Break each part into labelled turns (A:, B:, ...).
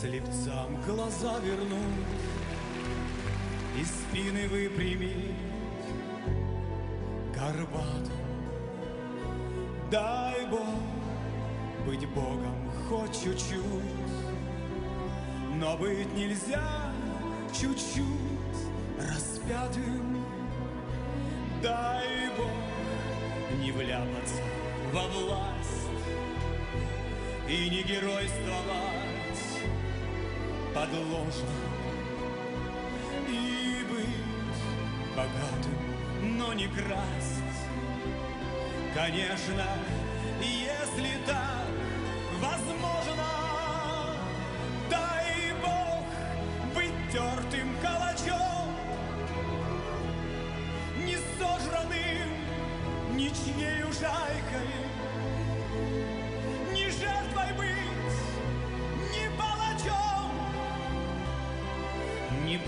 A: Слепцам глаза вернуть И спины выпрямить Горбатым Дай Бог быть Богом хоть чуть-чуть Но быть нельзя чуть-чуть распятым. Дай Бог не вляпаться во власть И не геройствовать под ложем И быть богатым, но не красть. Конечно, если так возможно Дай Бог быть тертым калачом Не сожранным ничьей жайкой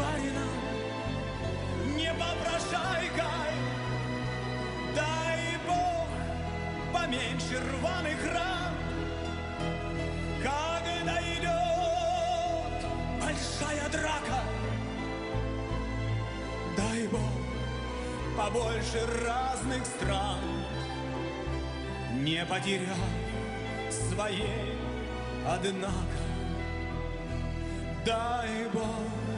A: Не барином, не попрошайкой Дай Бог поменьше рваных ран. Когда идет большая драка. Дай Бог побольше разных стран. Не потеряв своей, однако. Дай Бог,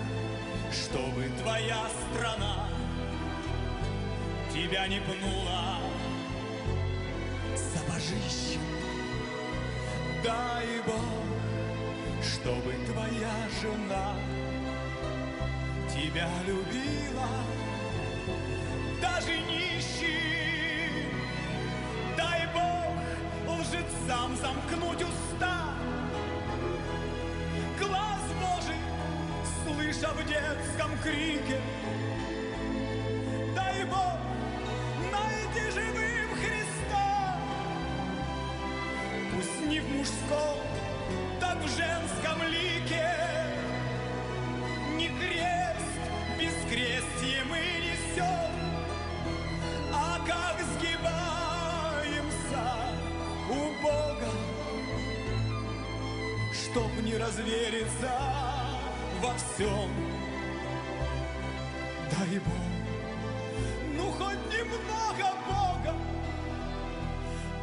A: чтобы твоя страна Тебя не пнула. Сапожищем Дай Бог, чтобы твоя жена Тебя любила. Даже нищий Дай Бог лжецам замкнуть уста слыша в детском крике. Дай Бог, найди живым Христа. Пусть не в мужском, так в женском лике. Не крест, бескрестие мы несем А как сгибаемся у Бога Чтоб не развериться во всем. Дай Бог, ну хоть немного Бога.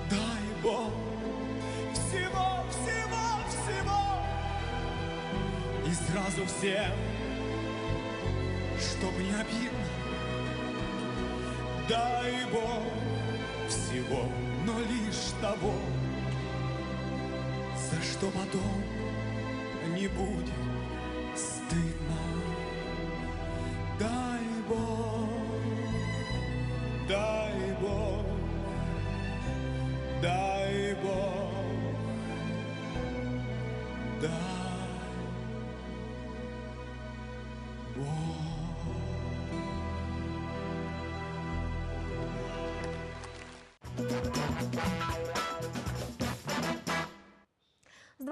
A: Дай Бог. Всего, всего, всего. И сразу всем, чтоб не обидно. Дай Бог всего, но лишь того За что потом не будет стыдно Дай Бог, дай Бог, дай Бог, дай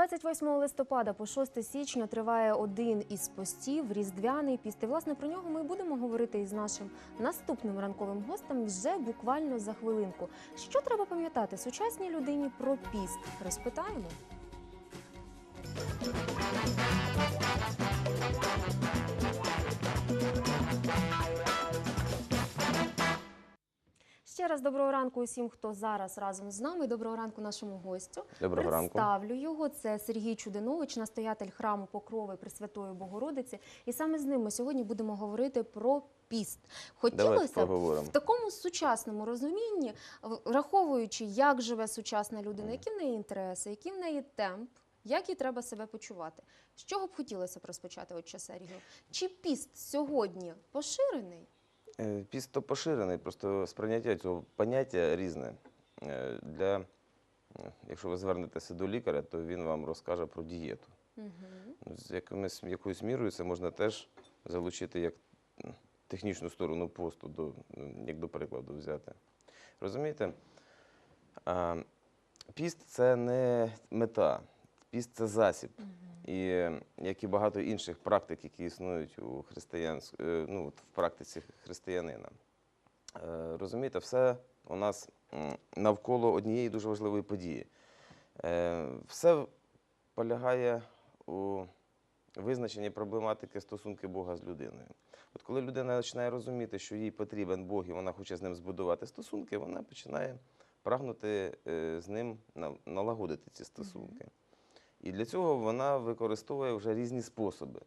B: 28 листопада по 6 січня триває один із постів Різдвяний піст. І, власне про нього ми будемо говорити із нашим наступним ранковим гостем вже буквально за хвилинку. Що треба пам'ятати сучасній людині про піст? Розпитаємо. Ще раз доброго ранку усім, хто зараз разом з нами. Доброго ранку нашому гостю.
C: Доброго ранку.
B: Представлю його. Це Сергій Чудинович, настоятель храму Покрови Пресвятої Богородиці. І саме з ним ми сьогодні будемо говорити про піст. Хотілося б в такому сучасному розумінні, враховуючи, як живе сучасна людина, які в неї інтереси, який в неї темп. Як їй треба себе почувати? З чого б хотілося б розпочати, отче Сергію? Чи піст сьогодні поширений?
C: Е, Піст то поширений, просто сприйняття цього поняття різне. Е, Для, е, якщо ви звернетеся до лікаря, то він вам розкаже про дієту.
B: Угу.
C: З якимось, якоюсь мірою це можна теж залучити як технічну сторону посту, до, як до прикладу взяти. Розумієте? Піст це не мета, піст це засіб. І як і багато інших практик, які існують у християнсь... е, ну, в практиці християнина. Е, Розумієте, все у нас навколо однієї дуже важливої події. Е, Все полягає у визначенні проблематики стосунки Бога з людиною. От коли людина починає розуміти, що їй потрібен Бог і вона хоче з ним збудувати стосунки, вона починає прагнути з ним налагодити ці стосунки. І для цього вона використовує вже різні способи.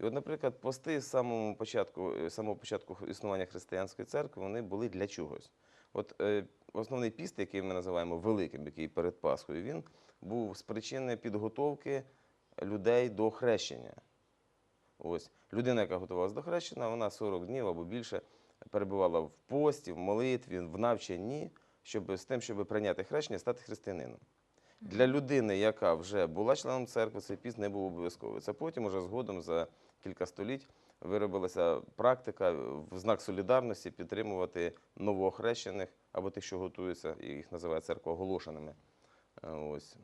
C: І от, наприклад, пости з самого початку, е, самого початку існування християнської церкви вони були для чогось. От е, основний піст, який ми називаємо великим, який перед Пасхою, він був з причини підготовки людей до хрещення. Ось людина, яка готувалася до хрещення, вона 40 днів або більше перебувала в пості, в молитві, в навчанні, щоб з тим, щоб прийняти хрещення, стати християнином. Для людини, яка вже була членом церкви, цей піст не був обов'язковий. Це потім, уже згодом, за кілька століть, виробилася практика в знак солідарності підтримувати новоохрещених або тих, що готуються, їх називає церква оголошеними. Е, Ось.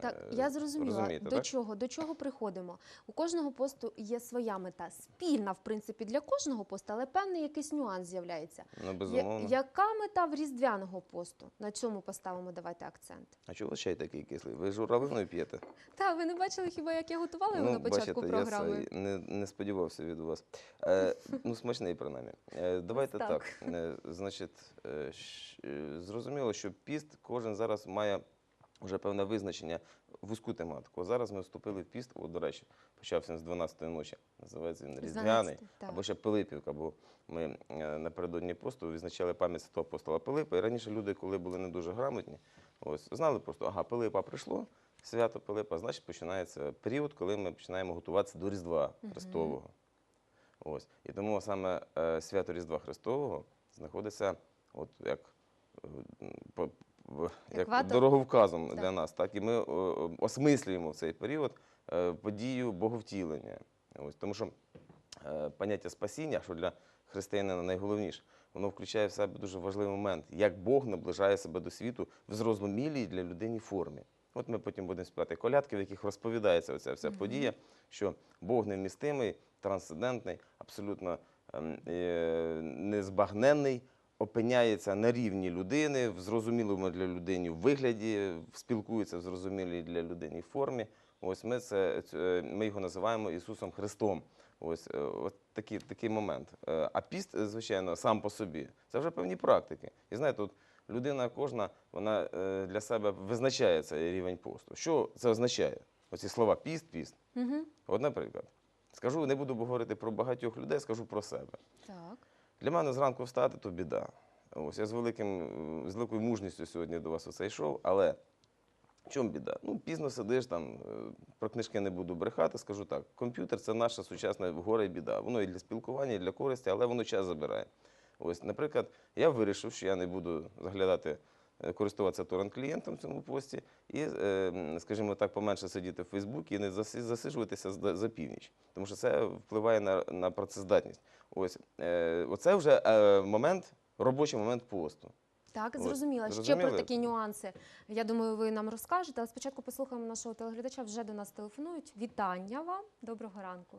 B: Так,
C: Е,
B: я зрозуміла.
C: розумієте,
B: до
C: так?
B: чого? До чого приходимо? У кожного посту є своя мета, спільна, в принципі, для кожного посту, але певний якийсь нюанс з'являється.
C: Ну,
B: Я-
C: безумовно.
B: яка мета в різдвяного посту? На чому поставимо давайте акцент?
C: А чого чай такий кислий? Ви журавлиною п'єте?
B: Та ви не бачили хіба, як я готувала його на початку
C: бачите,
B: програми?
C: я не, не сподівався від вас. Е, ну, смачний, принаймні. Е, давайте
B: так.
C: так. Е, значить, е, е, зрозуміло, що піст кожен зараз має вже певне визначення, вузьку тематику. Зараз ми вступили в піст, от, до речі, почався з 12-ї ночі. Називається він Різдвяний. Або ще Пилипівка, бо ми е, напередодні посту відзначали пам'ять святого апостола Пилипа. І раніше люди, коли були не дуже грамотні, ось знали просто, ага, Пилипа прийшло, свято Пилипа, значить починається період, коли ми починаємо готуватися до Різдва Христового. Ось. І тому саме е, свято Різдва Христового знаходиться от як, е, як
B: Екватор?
C: дороговказом
B: Так.
C: для нас. Так? І ми е, осмислюємо в цей період е, подію боговтілення. Ось. Тому що е, поняття спасіння, що для християнина найголовніше, воно включає в себе дуже важливий момент, як Бог наближає себе до світу в зрозумілій для людини формі. От ми потім будемо співати колядки, в яких розповідається оця вся подія, що Бог невмістимий, трансцендентний, абсолютно ем, е, незбагненний, опиняється на рівні людини, в зрозумілому для людини вигляді, спілкується в зрозумілій для людини формі. Ось ми, це, це- ми його називаємо Ісусом Христом. Ось, е, от такий, такий момент. Е, А піст, е, звичайно, сам по собі це вже певні практики. І знаєте, от людина кожна вона е, для себе визначає цей рівень посту. Що це означає? Оці слова піст, піст.
B: Угу.
C: От, наприклад, скажу, не буду говорити про багатьох людей, скажу про себе.
B: Так.
C: Для мене зранку встати то біда. Ось я з, великим, з великою мужністю сьогодні до вас оце йшов, але в чому біда? Ну, пізно сидиш там, е, про книжки не буду брехати, скажу так. Комп'ютер це наша сучасна горе і біда. Воно і для спілкування, і для користі, але воно час забирає. Ось, наприклад, я вирішив, що я не буду заглядати, користуватися торрент-клієнтом в цьому пості і, е, скажімо так, поменше сидіти в Фейсбуці і не заси- засиджуватися за, за північ, тому що це впливає на, на працездатність. Ось е, оце вже е, момент, робочий момент посту.
B: Так, зрозуміла. Ще про такі нюанси. Я думаю, ви нам розкажете, але спочатку послухаємо нашого телеглядача. Вже до нас телефонують. Вітання вам. Доброго ранку.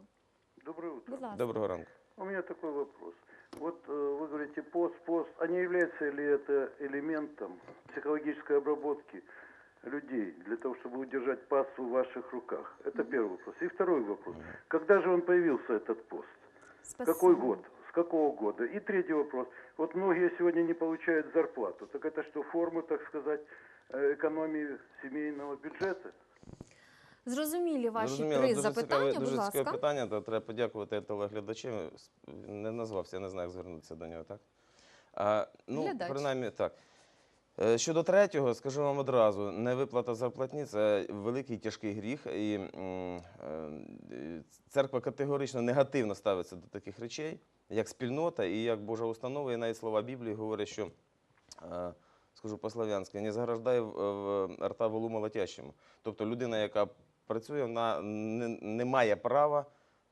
D: Доброе утро.
C: Доброго ранку.
D: У меня такой вопрос. Вот э, вы говорите пост, пост, а не является ли это элементом психологической обработки людей для того, чтобы удержать пассу в ваших руках? Это первый вопрос. И второй вопрос. Когда же он появился, этот пост?
B: Спасибо.
D: Какой год? С какого года? И третий вопрос. Вот многие сегодня не получают зарплату. Так это что, форма, так сказать, э, экономии семейного бюджета?
B: Зрозумілі ваші
C: Зрозуміло,
B: три
C: дуже
B: запитання,
C: цікаве,
B: будь
C: дуже цікаве
B: ласка.
C: питання, та треба подякувати телеглядачам. Не назвався, я не знаю, як звернутися до нього, так? А, ну,
B: Глядач.
C: принаймні, так. Е, Щодо третього, скажу вам одразу, невиплата зарплатні це великий тяжкий гріх, і е, церква категорично негативно ставиться до таких речей, як спільнота і як Божа установа. І навіть слова Біблії говорять, що, е, скажу по-слав'янськи, не заграждай в, в рта волу молотящому. Тобто людина, яка працює, вона не, не має права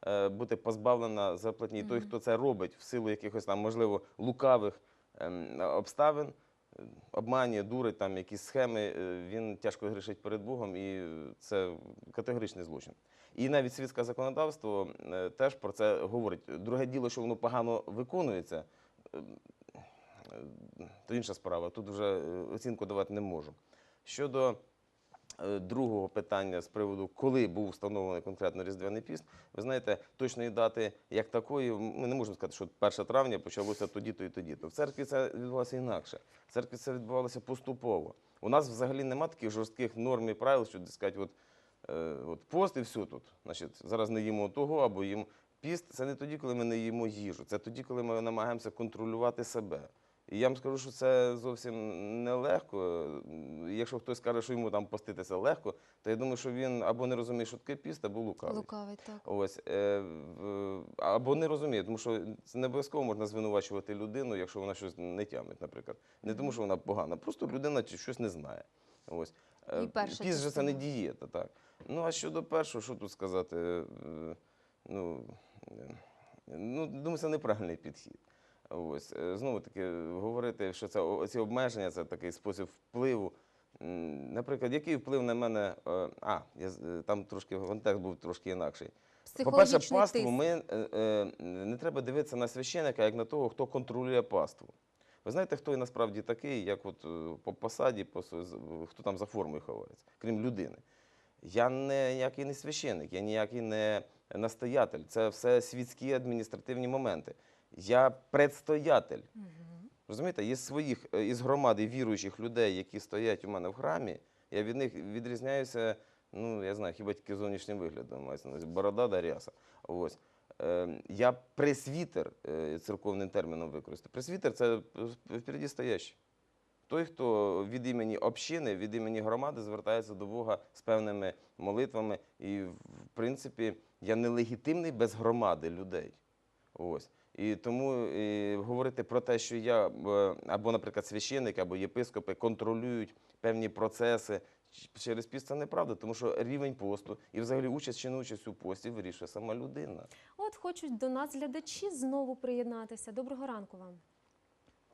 C: е, бути позбавлена зарплатні. Той, хто це робить в силу якихось там, можливо, лукавих ем, обставин, е, обманює, дурить там якісь схеми, е, він тяжко грішить перед Богом, і це категоричний злочин. І навіть світське законодавство е, теж про це говорить. Друге діло, що воно погано виконується, е, е, то інша справа. Тут вже е, оцінку давати не можу. Щодо другого питання з приводу, коли був встановлений конкретно Різдвяний піст, ви знаєте, точної дати як такої, ми не можемо сказати, що 1 травня почалося тоді-то і тоді-то. В церкві це відбувалося інакше. В церкві це відбувалося поступово. У нас взагалі нема таких жорстких норм і правил, що сказати, от, е, от пост і все тут. Значить, зараз не їмо того або їмо. Піст це не тоді, коли ми не їмо їжу, це тоді, коли ми намагаємося контролювати себе. І я вам скажу, що це зовсім нелегко. Якщо хтось каже, що йому там поститися легко, то я думаю, що він або не розуміє, що таке піст, або лукавий.
B: Лукавий, так.
C: Ось е, або не розуміє, тому що це не обов'язково можна звинувачувати людину, якщо вона щось не тямить, наприклад. Не тому, що вона погана, просто людина щось не знає. Ось Е,
B: І перша
C: піст же це не дієта, так. Ну а щодо першого, що тут сказати? Е, Ну, ну думаю, це неправильний підхід. Ось е, знову таки говорити, що це ці обмеження, це такий спосіб впливу. Наприклад, який вплив на мене? е, А, я, е, там трошки контекст був трошки інакший. По-перше, паству ми не треба дивитися на священика, як на того, хто контролює паству. Ви знаєте, хто і насправді такий, як от по посаді, по, хто там за формою ховається, крім людини. Я не ніякий не священик, я ніякий не настоятель. Це все світські адміністративні моменти. Я предстоятель. Розумієте, є своїх е, із громади віруючих людей, які стоять у мене в храмі. Я від них відрізняюся, ну я знаю, хіба тільки зовнішнім виглядом, мається борода да ряса. Ось. Е, Я пресвітер, е, церковним терміном використаю. Пресвітер це впереді стоящий. Той, хто від імені общини, від імені громади звертається до Бога з певними молитвами. І, в принципі, я нелегітимний без громади людей. Ось. І тому і говорити про те, що я або, наприклад, священник, або єпископи контролюють певні процеси через піст, це неправда, тому що рівень посту і взагалі участь чи не участь у пості вирішує сама людина.
B: От хочуть до нас глядачі знову приєднатися. Доброго ранку вам.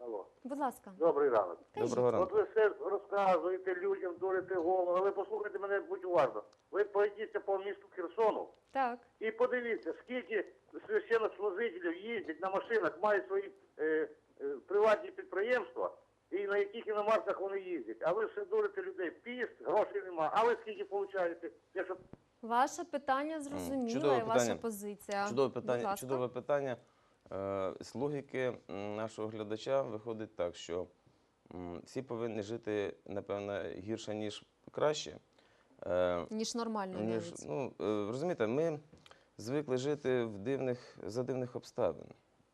E: Алло.
B: Будь ласка.
E: Добрий ранок.
C: Доброго
E: От ви все розказуєте людям, дурите голову, але послухайте мене, будь уважно. Ви пройдіться по місту Херсону
B: Так.
E: і подивіться, скільки священнослужителів їздять на машинах, мають свої е, е, приватні підприємства, і на яких іномарках вони їздять. А ви все дурите людей. Піст, грошей нема. А ви скільки получаєте? Якщо
B: Ваше питання зрозуміле, і ваша
C: питання.
B: позиція.
C: Чудове питання.
B: ласка.
C: Чудове питання. Е, З логіки нашого глядача виходить так, що всі повинні жити, напевно, гірше, ніж краще. Е,
B: Ніж нормально
C: Ніж,
B: навіть.
C: ну, е, розумієте, ми звикли жити в дивних, за дивних обставин.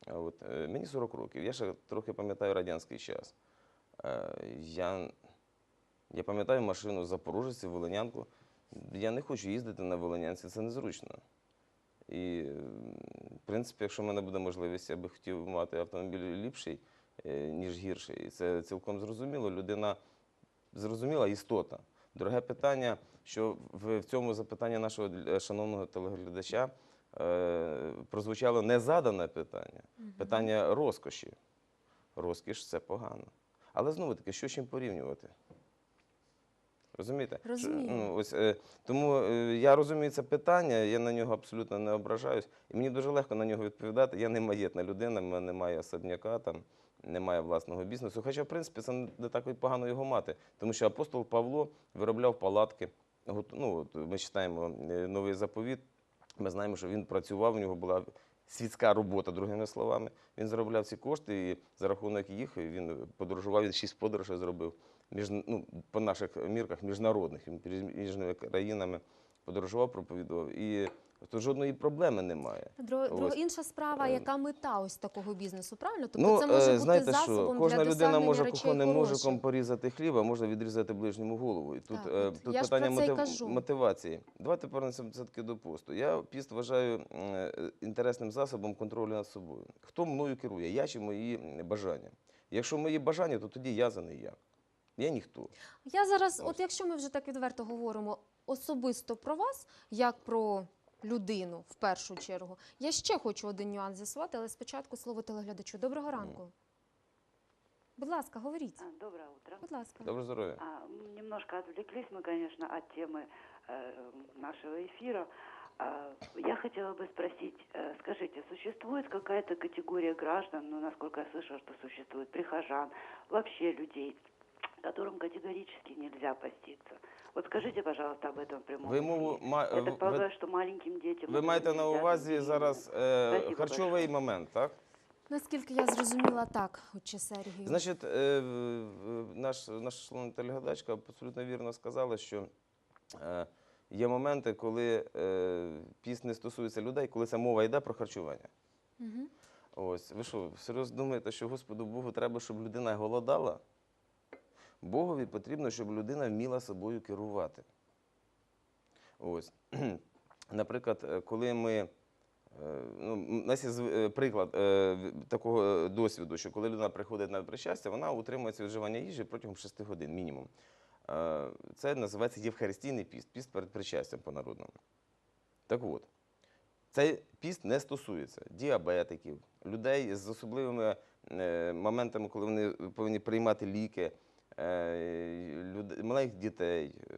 C: От, мені 40 років, я ще трохи пам'ятаю радянський час. Я, я пам'ятаю машину з Запорожці, Волинянку. Я не хочу їздити на Волинянці, це незручно. І, в принципі, якщо в мене буде можливість, я би хотів мати автомобіль ліпший, е, ніж гірший. І це цілком зрозуміло. Людина зрозуміла істота. Друге питання, що в, цьому запитанні нашого шановного телеглядача е, прозвучало незадане питання, питання розкоші. Розкіш це погано. Але знову таки, що з чим порівнювати? Розумієте?
B: Розумію.
C: Ну, ось, е, тому е, я розумію це питання, я на нього абсолютно не ображаюсь. І мені дуже легко на нього відповідати. Я не маєтна людина, в мене немає особняка, там, немає власного бізнесу. Хоча, в принципі, це не так і погано його мати. Тому що апостол Павло виробляв палатки. Ну, ми читаємо е, новий заповіт. Ми знаємо, що він працював, у нього була світська робота, другими словами. Він заробляв ці кошти, і за рахунок їх він подорожував, він шість подорожей зробив ну, по наших мірках міжнародних. Між різними країнами подорожував, проповідував. І тут жодної проблеми немає.
B: Дро,
C: Ось.
B: інша справа,
C: Е,
B: яка мета ось такого бізнесу, правильно? Тобто
C: ну,
B: це може
C: е,
B: бути
C: знаєте
B: засобом
C: що, кожна
B: для
C: людина може кухонним ножиком порізати хліб, а може відрізати ближньому голову. І тут,
B: Так,
C: е, тут
B: я
C: питання мотив-
B: кажу.
C: мотивації. Давайте повернемося все-таки до посту. Я піст вважаю інтересним засобом контролю над собою. Хто мною керує? Я чи мої бажання? Якщо мої бажання, то тоді я за не я. Я ніхто.
B: Я зараз,
C: Ось.
B: от якщо ми вже так відверто говоримо особисто про вас, як про людину в першу чергу, я ще хочу один нюанс з'ясувати, але спочатку слово телеглядачу. Доброго ранку. Будь ласка, говоріть.
F: А, Доброе утро.
B: Будь ласка.
C: Добре здоров'я.
F: А, м, немножко отвлеклись мы, конечно, от темы э, нашего эфира. А, я хотела бы спросить, э, скажите, существует какая-то категория граждан, ну, насколько я слышала, что существует, прихожан, вообще людей, которым категорически нельзя поститься. Вот скажите, пожалуйста, об этом в прямом
C: Ви мову
F: эфире.
C: ма-
F: Я
C: ви-
F: так полагаю, что маленьким детям...
C: ви
F: это
C: маєте на
F: нельзя,
C: увазі
F: другим
C: зараз
F: людям.
C: е,
F: Спасибо
C: харчовий
F: большое.
C: момент, так?
B: Наскільки я зрозуміла, так, отче Сергію.
C: Значить, е, в- в- наш, наш шановна телеглядачка абсолютно вірно сказала, що е, є моменти, коли е, піст не стосується людей, коли це мова йде про харчування.
B: Мгм.
C: Ось, ви що, серйозно думаєте, що Господу Богу треба, щоб людина голодала? Богові потрібно, щоб людина вміла собою керувати. Ось. Наприклад, е, коли ми. е, Ну, у нас є е, приклад такого досвіду, що коли людина приходить на причастя, вона утримується вживання їжі протягом 6 годин мінімум. Це називається євхаристійний піст, піст перед причастям по-народному. Так от, цей піст не стосується діабетиків, людей з особливими моментами, коли вони повинні приймати ліки, е, люд- маленьких дітей, е,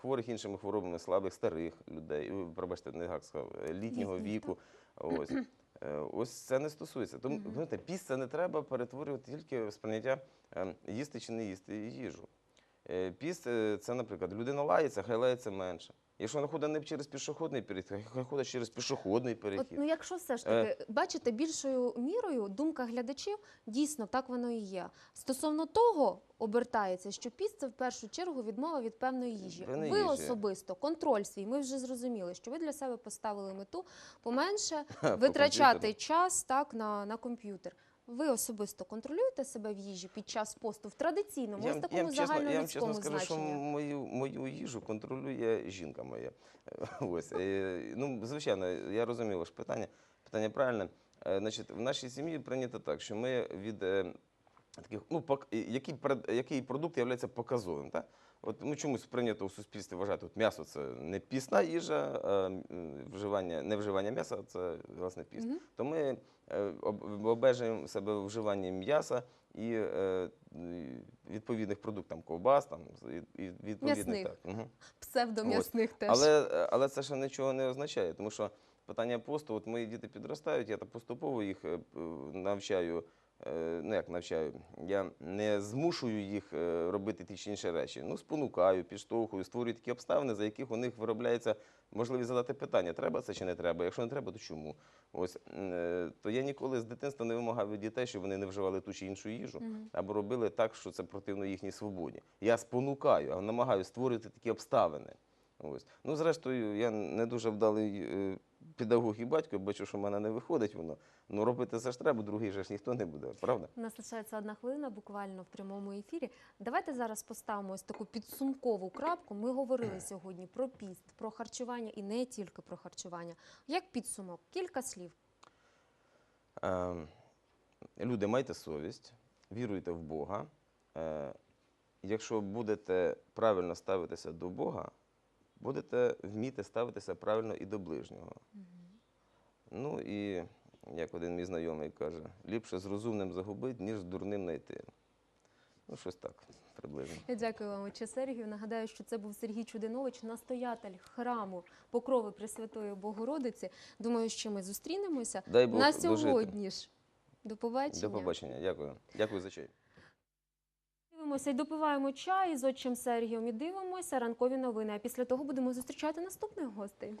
C: хворих іншими хворобами, слабих, старих людей, е, пробачте, не так сказав, е, літнього віку. Ось. Е, Ось це не стосується. Тому знаєте, піст це не треба перетворювати тільки в сприйняття е, їсти чи не їсти їжу. Піс Піст е, це, наприклад, людина лається, хай лається менше. Якщо вона ходить не через пішохідний перехід, хай ходить через пішохідний
B: От, ну, якщо все ж
C: Е.
B: таки, бачите, більшою мірою думка глядачів дійсно так воно і є. Стосовно того обертається, що піст це в першу чергу відмова від певної їжі. Ви
C: їжі.
B: особисто контроль свій. Ми вже зрозуміли, що ви для себе поставили мету поменше витрачати час так на, на комп'ютер. Ви особисто контролюєте себе в їжі під час посту в традиційному, ось такому
C: вам чесно, я вам чесно скажу, що мою, мою їжу контролює жінка моя. Ось. Ну, звичайно, я розумію ваше питання. Питання правильне. Е, Значить, в нашій сім'ї прийнято так, що ми від е, таких, ну, який, який продукт є показовим. Так? От ну, чомусь прийнято в суспільстві вважати, от м'ясо це не пісна їжа, а вживання, не вживання м'яса це власне піст.
B: Мгм.
C: То ми е, обмежуємо себе в вживанні м'яса і е, відповідних продуктів, там ковбас, там і, відповідних
B: М'ясних.
C: так. Мгм.
B: Псевдом'ясних теж.
C: Але, але це ще нічого не означає, тому що питання посту, от мої діти підростають, я так поступово їх е, навчаю. Е, Ну, як навчаю, я не змушую їх е, робити ті чи інші речі. Ну, спонукаю, підштовхую, створюю такі обставини, за яких у них виробляється можливість задати питання, треба це чи не треба. Якщо не треба, то чому? Ось е, то я ніколи з дитинства не вимагав від дітей, щоб вони не вживали ту чи іншу їжу або робили так, що це противно їхній свободі. Я спонукаю, а намагаюся створити такі обставини. Ось. Ну, зрештою, я не дуже вдалий педагог і батько, бачу, що в мене не виходить воно. Ну, робити це ж треба, другий же ж ніхто не буде, правда?
B: У нас лишається одна хвилина буквально в прямому ефірі. Давайте зараз поставимо ось таку підсумкову крапку. Ми говорили сьогодні про піст, про харчування і не тільки про харчування. Як підсумок, кілька слів.
C: Е, люди, майте совість, віруйте в Бога. Е, якщо будете правильно ставитися до Бога, будете вміти ставитися правильно і до ближнього. Ну і як один мій знайомий каже, ліпше з розумним загубить, ніж з дурним знайти. Ну, щось так приблизно.
B: Я дякую вам, отче Сергію. Нагадаю, що це був Сергій Чудинович, настоятель храму Покрови Пресвятої Богородиці. Думаю, що ми зустрінемося
C: Дай Бог
B: на
C: дожити.
B: сьогодні ж. До побачення.
C: До побачення. Дякую. Дякую за чай.
B: Дивимося і допиваємо чай з отчим Сергієм і дивимося ранкові новини. А після того будемо зустрічати наступних гостей.